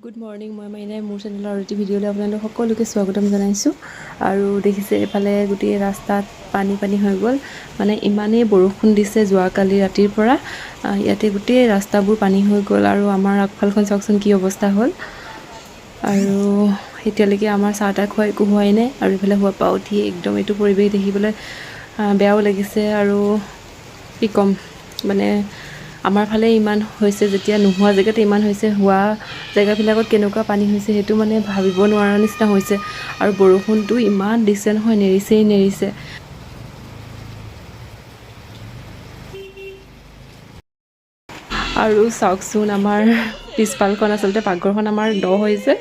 Good morning মই মাইনাই মোৰ চেনেলৰ ৰুটি ভিডিঅ'লৈ আপোনালোক সকলোকে স্বাগতম জনাইছোঁ। আৰু দেখিছে এইফালে গোটেই ৰাস্তাত পানী পানী হৈ গ'ল। মানে ইমানেই বৰষুণ দিছে যোৱাকালি ৰাতিৰ পৰা। ইয়াতে গোটেই ৰাস্তাবোৰ পানী হৈ গ'ল আৰু আমাৰ আগফালখন চাওকচোন কি অৱস্থা হ'ল। আৰু এতিয়ালৈকে আমাৰ চাহ তাহ খোৱা একো হোৱাই নাই আৰু ইফালে হোৱাৰ পৰা উঠি একদম এইটো পৰিৱেশ দেখিবলৈ বেয়াও লাগিছে আৰু কি ক'ম মানে আমাৰ ফালে ইমান হৈছে যেতিয়া নোহোৱা জেগাতে ইমান হৈছে হোৱা জেগাবিলাকত কেনেকুৱা পানী হৈছে সেইটো মানে ভাবিব নোৱাৰা নিচিনা হৈছে। আৰু বৰষুণটো ইমান দিছে নহয় নেৰিছেই নেৰিছে। আৰু চাওকচোন আমাৰ পিছফালখন আচলতে পাকঘৰখন আমাৰ দ হৈছে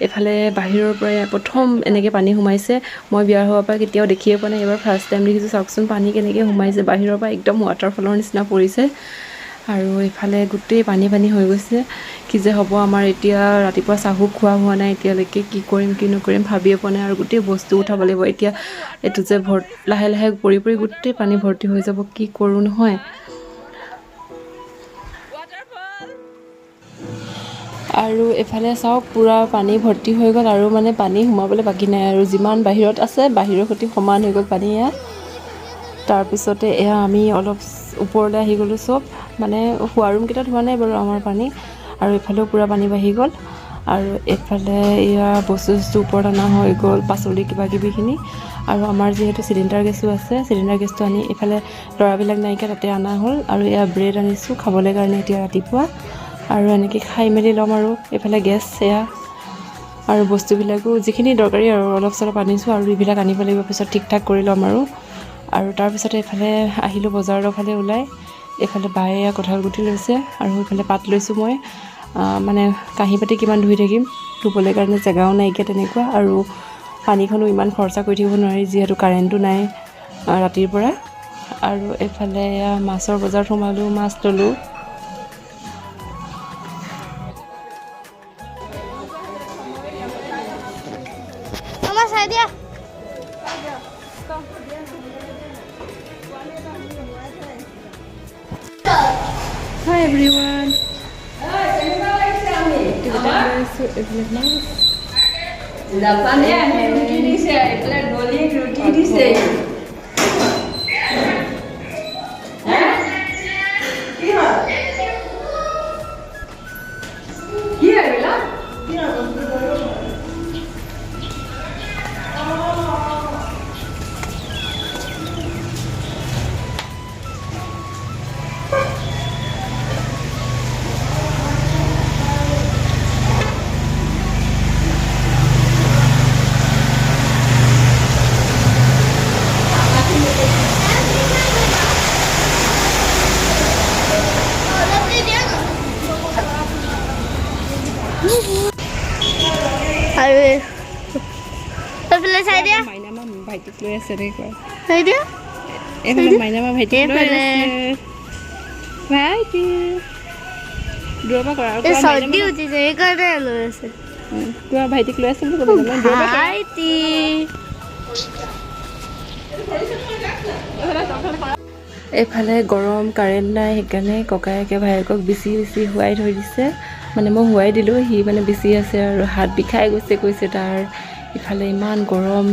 এইফালে বাহিৰৰ পৰাই প্ৰথম এনেকৈ পানী সোমাইছে। মই বিয়া হোৱাৰ পৰা কেতিয়াও দেখিয়ে পোৱা নাই এবাৰ ফাৰ্ষ্ট টাইম দেখিছোঁ। চাওকচোন পানী কেনেকৈ সোমাইছে বাহিৰৰ পৰা একদম ৱাটাৰফলৰ নিচিনা পৰিছে। আৰু এইফালে গোটেই পানী পানী হৈ গৈছে। কি যে হ'ব আমাৰ এতিয়া ৰাতিপুৱা চাহো খোৱা হোৱা নাই এতিয়ালৈকে কি কৰিম কি নকৰিম ভাবিয়ে পোৱা নাই। আৰু গোটেই বস্তু উঠাব লাগিব। এতিয়া এইটো যে ভৰ লাহে লাহে পৰি পৰি গোটেই পানী ভৰ্তি হৈ যাব কি কৰোঁ নহয়? আৰু এইফালে চাওক পূৰা পানী ভৰ্তি হৈ গ'ল আৰু মানে পানী সোমাবলৈ বাকী নাই। আৰু যিমান বাহিৰত আছে বাহিৰৰ সৈতে সমান হৈ গ'ল পানী এয়া। তাৰপিছতে এয়া আমি অলপ ওপৰলৈ আহি গ'লোঁ চব। মানে শোৱা ৰুমকেইটাত হোৱা নাই বাৰু আমাৰ পানী। আৰু এইফালেও পূৰা পানী বাঢ়ি গ'ল। আৰু এইফালে এয়া বস্তু চস্তু ওপৰত অনা হৈ গ'ল পাচলি কিবা কিবিখিনি আৰু আমাৰ যিহেতু চিলিণ্ডাৰ গেছো আছে চিলিণ্ডাৰ গেছটো আনি এইফালে ল'ৰাবিলাক নাইকিয়া তাতে অনা হ'ল। আৰু এয়া ব্ৰেড আনিছোঁ খাবলৈ কাৰণে এতিয়া ৰাতিপুৱা। আৰু এনেকৈ খাই মেলি ল'ম আৰু এইফালে গেছ এয়া। আৰু বস্তুবিলাকো যিখিনি দৰকাৰী আৰু অলপ চলপ আনিছোঁ আৰু এইবিলাক আনিব লাগিব পিছত ঠিক ঠাক কৰি ল'ম আৰু। আৰু তাৰপিছতে এইফালে আহিলোঁ বজাৰৰ ফালে ওলাই। এইফালে বায়ে কঁঠাল গুটি লৈছে আৰু এইফালে পাত লৈছোঁ মই। মানে কাঁহী পাতি কিমান ধুই থাকিম ধুবলৈ কাৰণে জেগাও নাইকিয়া তেনেকুৱা আৰু পানীখনো ইমান খৰচা কৰি থাকিব নোৱাৰি যিহেতু কাৰেণ্টো নাই ৰাতিৰ পৰা। আৰু এইফালে মাছৰ বজাৰত সোমালোঁ মাছ ল'লোঁ হাই এভৰিৱান এইবিলাক মাছ জাপানে আহি ৰুটি দিছে এইফালে গলিত ৰুটি দিছে আৰু এইফালে চাই দিয়া। মাইনামা ভাইটিক লৈ আছে এনেকুৱা চাই দিয়া। এইফালে মাইনামা ভাইটিক লৈ আছে। ভাইটি দূৰৰ পৰা কৰা এই চৰ্দি উঠিছে সেইকাৰণে লৈ আছে। কোৱা ভাইটিক লৈ আছে বুলি ক'ব। ভাইটি। এইফালে গৰম কাৰেণ্ট নাই সেইকাৰণে ককায়েকে ভায়েকক বিচি বিচি শুৱাই থৈ দিছে। মানে মই শুৱাই দিলোঁ সি মানে বিচি আছে আৰু হাত বিষাই গৈছে কৈছে তাৰ ইফালে ইমান গৰম।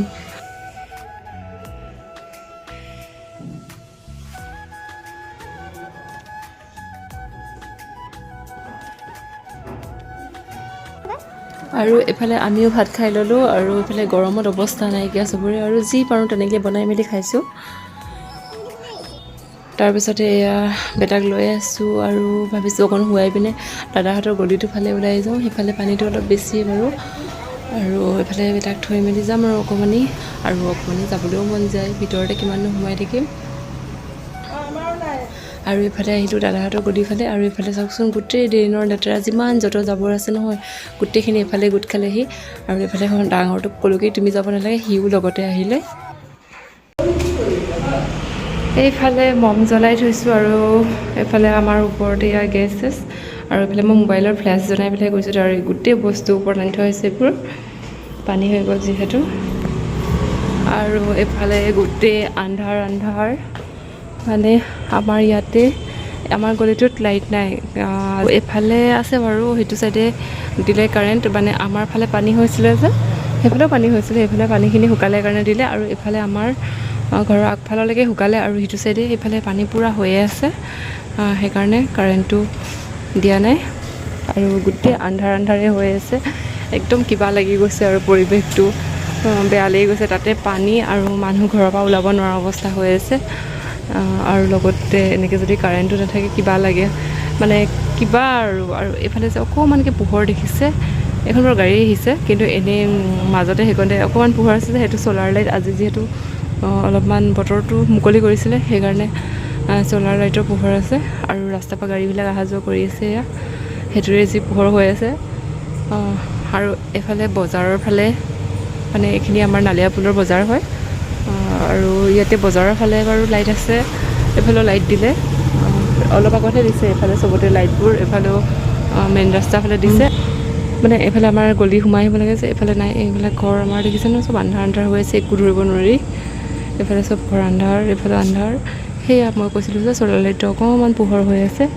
আৰু এইফালে আমিও ভাত খাই ল'লোঁ আৰু এইফালে গৰমত অৱস্থা নাইকিয়া চবৰে আৰু যি পাৰোঁ তেনেকৈ বনাই মেলি খাইছোঁ। তাৰপিছতে এয়া বেটাক লৈ আছোঁ আৰু ভাবিছোঁ অকণ শুৱাই পিনে দাদাহঁতৰ গলিটোৰ ফালে ওলাই যাওঁ সেইফালে পানীটো অলপ বেছি বাৰু। আৰু এইফালে বেটাক থৈ মেলি যাম আৰু অকণমানি। আৰু অকণমানি যাবলৈও মন যায় ভিতৰতে কিমাননো সোমাই থাকিম। আৰু এইফালে আহিলোঁ দাদাহঁতৰ গলিফালে আৰু এইফালে চাওকচোন গোটেই ড্ৰেইনৰ লেতেৰা যিমান য'ত জাবৰ আছে নহয় গোটেইখিনি এইফালে গোট খালেহি। আৰু এইফালে ডাঙৰটোক ক'লোগৈ তুমি যাব নালাগে সিও লগতে আহিলে। এইফালে মম জ্বলাই থৈছোঁ আৰু এইফালে আমাৰ ওপৰতে ইয়াৰ গেছ চেছ আৰু এইফালে মই মোবাইলৰ ফ্লেছ জনাই পেলাই গৈছোঁ আৰু এই গোটেই বস্তু ওপৰত আনি থোৱা হৈছে এইবোৰ। পানী হৈ গ'ল যিহেতু। আৰু এইফালে গোটেই আন্ধাৰ আন্ধাৰ। মানে আমাৰ ইয়াতে আমাৰ গলিটোত লাইট নাই। আহ, এইফালে আছে বাৰু সেইটো চাইডে দিলে কাৰেণ্ট মানে আমাৰ ফালে পানী হৈছিলে যে সেইফালেও পানী হৈছিলে সেইফালে পানীখিনি শুকালে কাৰণে দিলে। আৰু এইফালে আমাৰ ঘৰৰ আগফাললৈকে শুকালে আৰু সিটো চাইডে সেইফালে পানী পূৰা হৈয়ে আছে। সেইকাৰণে কাৰেণ্টটো দিয়া নাই। আৰু গোটেই আন্ধাৰ আন্ধাৰে হৈ আছে। একদম কিবা লাগি গৈছে আৰু পৰিৱেশটো। বেয়া লাগি গৈছে। তাতে পানী আৰু মানুহ ঘৰৰ পৰা ওলাব নোৱাৰা অৱস্থা হৈ আছে। আৰু লগতে এনেকৈ যদি কাৰেণ্টটো নাথাকে কিবা লাগে। মানে কিবা আৰু আৰু এইফালে যে অকণমানকৈ পোহৰ দেখিছে। এইখন বাৰু গাড়ী আহিছে কিন্তু এনেই মাজতে সেইকণতে অকণমান পোহৰ আছে যে সেইটো চ'লাৰ লাইট আজি যিহেতু অলপমান বতৰটো মুকলি কৰিছিলে সেইকাৰণে চ'লাৰ লাইটৰ পোহৰ আছে আৰু ৰাস্তাৰ পৰা গাড়ীবিলাক অহা যোৱা কৰি আছে এয়া। সেইটোৰে যি পোহৰ হৈ আছে। আৰু এইফালে বজাৰৰ ফালে মানে এইখিনি আমাৰ নালিয়াপুলৰ বজাৰ হয়। আৰু ইয়াতে বজাৰৰ ফালে বাৰু লাইট আছে এইফালেও লাইট দিলে। অলপ আগতহে দিছে এইফালে চবতে লাইটবোৰ এইফালেও মেইন ৰাস্তাৰ ফালে দিছে। মানে এইফালে আমাৰ গলি সোমাই আহিব লাগে যে এইফালে নাই এইবিলাক ঘৰ আমাৰ দেখিছে ন চব আন্ধাৰ আন্ধাৰ হৈ আছে একো ধৰিব নোৱাৰি। এইফালে চব ঘৰ আন্ধাৰ এইফালে আন্ধাৰ সেয়া মই কৈছিলোঁ যে চ'লাৰ লাইটটো অকণমান পোহৰ হৈ আছে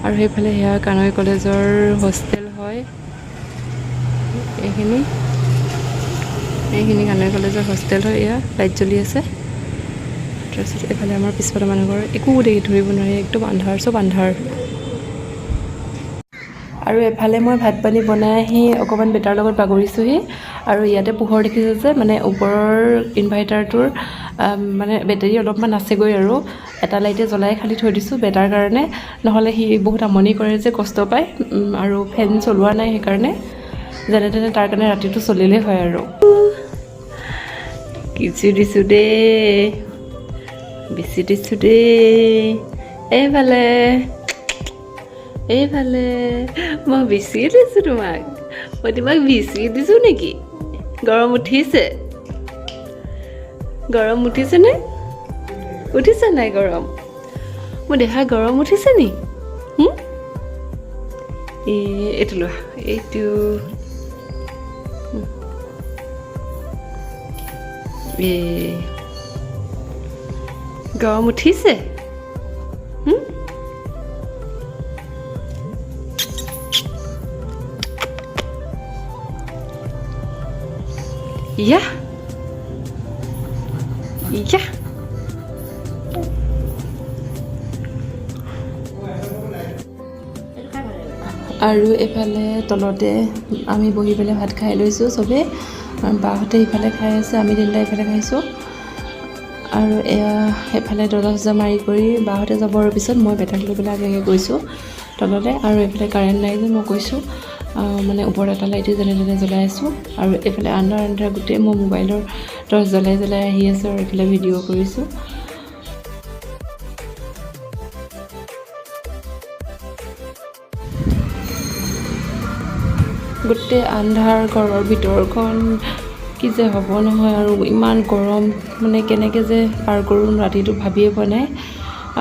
আৰু সেইফালে সেয়া কানৈ কলেজৰ হোষ্টেল হয়। এইখিনি। এইখিনি কানৈ কলেজৰ হোষ্টেল হয় এয়া লাইট জ্বলি আছে। তাৰপিছত এইফালে আমাৰ পিছফালে মানুহ ঘৰ একো দেখি ধৰিব নোৱাৰি একদম আন্ধাৰ চব আন্ধাৰ। আৰু এফালে মই ভাত পানী বনাই আহি অকণমান বেটাৰ লগত বাগৰিছোঁহি। আৰু ইয়াতে পোহৰ দেখিছোঁ যে মানে ওপৰৰ ইনভাৰ্টাৰটোৰ মানে বেটেৰী অলপমান আছেগৈ আৰু। এটা লাইটে জ্বলাই খালি থৈ দিছোঁ বেটাৰ কাৰণে। নহ'লে সি বহুত আমনি কৰে যে কষ্ট পায় আৰু ফেন চলোৱা নাই সেইকাৰণে। যেনে তেনে তাৰ কাৰণে ৰাতিটো চলিলেই হয় আৰু। কিছু দিছোঁ দেই বেছি দিছোঁ দেই এইফালে। এইফালে মই বেছি দিছোঁ তোমাক। মই তোমাক বেছি দিছোঁ নেকি? গৰম উঠিছে। গৰম উঠিছেনে উঠিছে নাই গৰম? মোৰ দেহা গৰম উঠিছে নি? এই এইটো লোৱা, এইটো। গৰম উঠিছে? Ja. Ja. আৰু এইফালে তলতে আমি বহি পেলাই ভাত খাই লৈছোঁ চবেই বাহঁতে ইফালে খাই আছে আমি তিনিটা ইফালে খাইছোঁ আৰু এয়া এফালে দৰ্জা চৰ্জা মাৰি কৰি বাহঁতে যাবৰ পিছত মই বেটাক লৈ পেলাই আগে আগে গৈছোঁ তলতে আৰু এইফালে কাৰেণ্ট নাই যে মই আহ, মানে ওপৰত এটা লাইটে যেনে তেনে জ্বলাই আছোঁ। আৰু এইফালে আন্ধাৰ আন্ধাৰ গোটেই মই মোবাইলৰ টৰ্চ জ্বলাই জ্বলাই আহি আছোঁ আৰু এইফালে ভিডিঅ' কৰিছোঁ। গোটেই আন্ধাৰ ঘৰৰ ভিতৰখন কি যে হ'ব নহয় আৰু ইমান গৰম মানে কেনেকৈ যে পাৰ কৰোঁ ৰাতিটো ভাবিয়ে পোৱা নাই।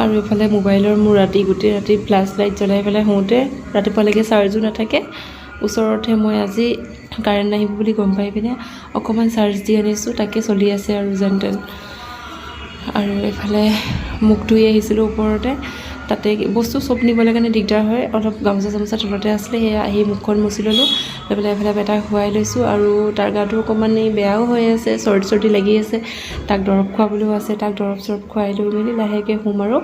আৰু এইফালে মোবাইলৰ মোৰ ৰাতি গোটেই ৰাতি ফ্লাছ লাইট জ্বলাই পেলাই শুওঁতে ৰাতিপুৱালৈকে চাৰ্জো নাথাকে। ওচৰতহে মই আজি কাৰেণ্ট নাহিব বুলি গম পাই পিনে অকণমান চাৰ্জ দি আনিছোঁ তাকে চলি আছে আৰু যেন তেন। আৰু এইফালে মুখ ধুই আহিছিলোঁ ওপৰতে তাতে বস্তু চব নিবলৈ কাৰণে দিগদাৰ হয় অলপ গামোচা চামোচা তলতে আছিলে সেয়া আহি মুখখন মুচি ল'লোঁ লৈ পেলাই এইফালে বেটাক শুৱাই লৈছোঁ আৰু তাৰ গাটো অকণমান বেয়াও হৈ আছে চৰ্দি চৰ্দি লাগি আছে তাক দৰৱ খুৱাবলৈও আছে তাক দৰৱ চৰৱ খুৱাই লৈ মেলি লাহেকৈ শুম আৰু।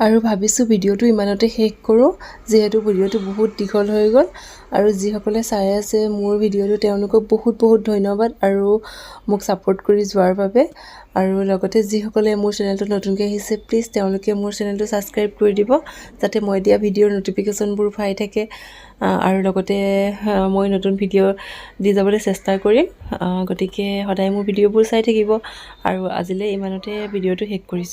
আৰু ভাবিছোঁ ভিডিঅ'টো ইমানতে শেষ কৰোঁ যিহেতু ভিডিঅ'টো বহুত দীঘল হৈ গ'ল। আৰু যিসকলে চাই আছে মোৰ ভিডিঅ'টো তেওঁলোকক বহুত বহুত ধন্যবাদ আৰু মোক ছাপোৰ্ট কৰি যোৱাৰ বাবে। আৰু লগতে যিসকলে মোৰ চেনেলটো নতুনকৈ আহিছে প্লিজ তেওঁলোকে মোৰ চেনেলটো ছাবস্ক্ৰাইব কৰি দিব যাতে মই দিয়া ভিডিঅ'ৰ ন'টিফিকেশ্যনবোৰ পাই থাকে। আৰু লগতে মই নতুন ভিডিঅ' দি যাবলৈ চেষ্টা কৰিম। গতিকে সদায় মোৰ ভিডিঅ'বোৰ চাই থাকিব। আৰু আজিলৈ ইমানতে ভিডিঅ'টো শেষ কৰিছোঁ।